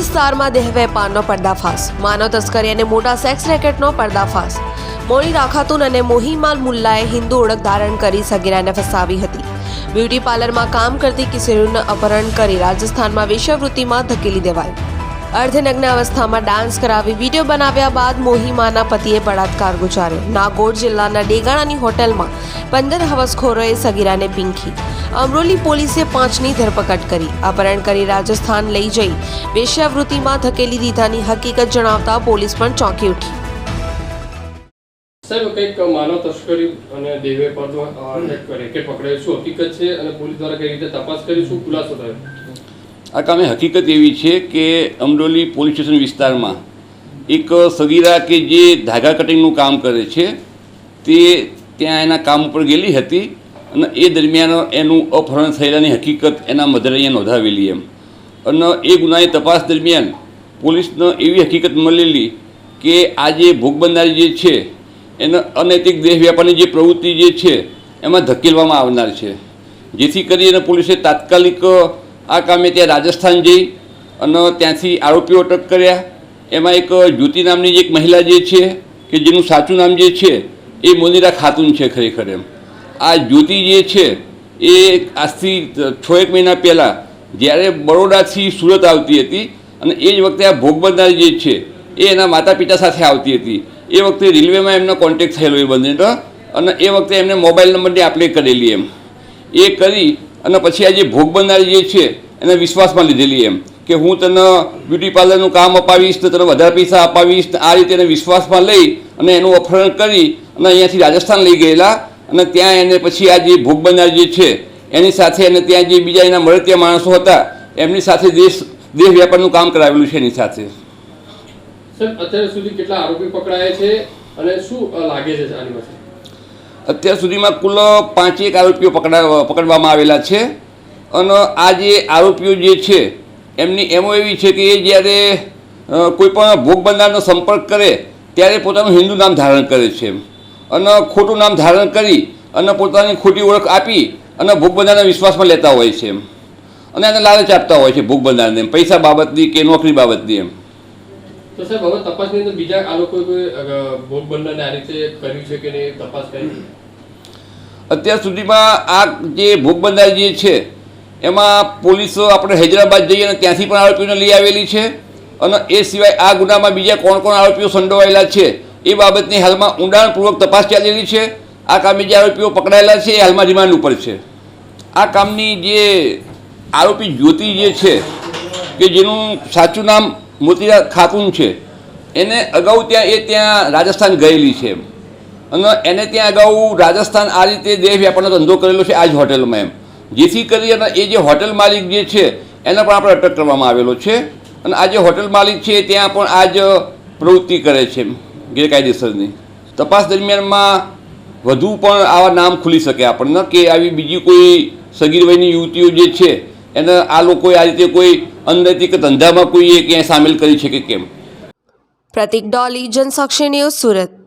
વિસ્તારમાં દેહ વેપારનો પર્દાફાશ. માનવ તસ્કરી અને મોટા સેક્સ રેકેટનો પર્દાફાશ. મોડી રાખાતુન અને મોહીમાલ મુલ્લાએ હિન્દુ ઓળખ ધારણ કરી સગીરાને ફસાવી હતી. બ્યુટી પાર્લરમાં કામ કરતી કિશોરીનું અપહરણ કરી રાજસ્થાનમાં વેશ્યાવૃત્તિમાં ધકેલી દેવાઈ. અર્ધનગ્ન અવસ્થામાં ડાન્સ કરાવી વીડિયો બનાવ્યા બાદ મોહિમાના પતિએ બળાત્કાર ગુજાર્યો. નાગોર જિલ્લાના ડેગાણાની હોટેલમાં પંદર હવસખોરોએ સગીરાને પીંખી. અમરોલી પોલીસે પાંચની ધરપકડ કરી. અપહરણ કરી રાજસ્થાન લઈ જઈ. વેશ્યાવૃત્તિમાં ધકેલી દીધાની હકીકત જણાવતા પોલીસ પણ ચોંકી ઉઠી. સાહેબ કંઈક માનવ તસ્કરી અને દેવે પર રેકેટ પકડાયું શું હકીકત છે? અને પોલીસ દ્વારા કઈ રીતે તપાસ કરી? શું ખુલાસો થયો? આ કામે હકીકત એવી છે કે અમરોલી પોલીસ સ્ટેશન વિસ્તારમાં એક સગીરા કે જે ધાગા કટિંગનું કામ કરે છે તે ત્યાં એના કામ ઉપર ગયેલી હતી. અને એ દરમિયાન એનું અપહરણ થયેલાની હકીકત એના મધરે અહીંયા નોંધાવેલી એમ. અને એ ગુનાની તપાસ દરમિયાન પોલીસને એવી હકીકત મળેલી કે આ જે ભોગ બનનારી જે છે, એને અનૈતિક દેહ વ્યાપારની જે પ્રવૃત્તિ જે છે, એમાં ધકેલવામાં આવનાર છે. જેથી કરીને પોલીસે તાત્કાલિક આ કામે ત્યાં રાજસ્થાન જઈ અને ત્યાંથી આરોપીઓ અટક કર્યા. એમાં એક જ્યોતિ નામની એક મહિલા જે છે, કે જેનું સાચું નામ જે છે, એ મોનીરા ખાતુન છે ખરેખર એમ. આ જ્યોતિ જે છે, એ આજથી છ એક મહિના પહેલાં જ્યારે બરોડાથી સુરત આવતી હતી અને એ જ વખતે આ ભોગબંધાર જે છે, એ એના માતા પિતા સાથે આવતી હતી. એ વખતે રેલવેમાં એમનો કોન્ટેક્ટ થયેલો એ બંનેનો અને એ વખતે એમને મોબાઈલ નંબરની આપણે કરેલી એમ. એ કરી અને પછી આ જે ભોગબંધાર જે છે, એને વિશ્વાસમાં લીધેલી એમ કે હું તને બ્યુટી પાર્લરનું કામ અપાવીશ, તો તને વધારે પૈસા અપાવીશ આ રીતે એને વિશ્વાસમાં લઈ અને એનું અપહરણ કરી અને અહીંયાથી રાજસ્થાન લઈ ગયેલા અને ત્યાં એને પછી આ જે ભોગ બનનાર જે છે એની સાથે અને ત્યાં જે બીજા એના મળતિયા માણસો હતા એમની સાથે દેશ દેશ વ્યાપારનું કામ કરાવેલું છે એની સાથે. અત્યાર સુધી કેટલા આરોપી પકડાયા છે અને શું લાગે છે અત્યાર સુધીમાં કુલ પાંચેક આરોપીઓ પકડા પકડવામાં આવેલા છે. અને આ જે આરોપીઓ જે છે એમની એમો એવી છે કે એ જ્યારે કોઈ પણ ભોગ બનનારનો સંપર્ક કરે ત્યારે પોતાનું હિન્દુ નામ ધારણ કરે છે અને ખોટું નામ ધારણ કરી અને પોતાની ખોટી ઓળખ આપી અને ભોગ બંધારણના વિશ્વાસમાં લેતા હોય છે એમ. અને એને લાલચ આપતા હોય છે ભોગ બંધારણને એમ પૈસા બાબતની કે નોકરી બાબતની એમ. તો સાહેબ હવે તપાસની અંદર બીજા આ લોકોએ ભોગ બનનારને આ રીતે કર્યું છે કે નહીં તપાસ કરી? અત્યાર સુધીમાં આ જે ભોગ બંધાર જે છે એમાં પોલીસ આપણે હૈદરાબાદ જઈએ અને ત્યાંથી પણ આરોપીઓને લઈ આવેલી છે. અને એ સિવાય આ ગુનામાં બીજા કોણ કોણ આરોપીઓ સંડોવાયેલા છે એ બાબતની હાલમાં ઊંડાણપૂર્વક તપાસ ચાલેલી છે. આ કામે જે આરોપીઓ પકડાયેલા છે, એ હાલમાં રિમાન્ડ ઉપર છે. આ કામની જે આરોપી જ્યોતિ જે છે, કે જેનું સાચું નામ મોતીરા ખાતુન છે, એને અગાઉ ત્યાં એ ત્યાં રાજસ્થાન ગયેલી છે એમ. અને એને ત્યાં અગાઉ રાજસ્થાન આ રીતે દેહ વ્યાપારનો ધંધો કરેલો છે આ જ હોટલમાં એમ. જેથી કરી અને એ જે હોટેલ માલિક જે છે, એને પણ આપણે અટક કરવામાં આવેલો છે. અને આ જે હોટેલ માલિક છે ત્યાં પણ આ જ પ્રવૃત્તિ કરે છે ગેરકાયદેસરની. તપાસ દરમિયાનમાં વધુ પણ આવા નામ ખુલી શકે આપણને કે આવી બીજી કોઈ સગીર વયની યુવતીઓ જે છે, એને આ લોકોએ આ રીતે કોઈ અનૈતિક ધંધામાં કોઈએ ક્યાંય સામેલ કરી છે કે કેમ? પ્રતિક ડોલી, જનસાક્ષી ન્યૂઝ સુરત.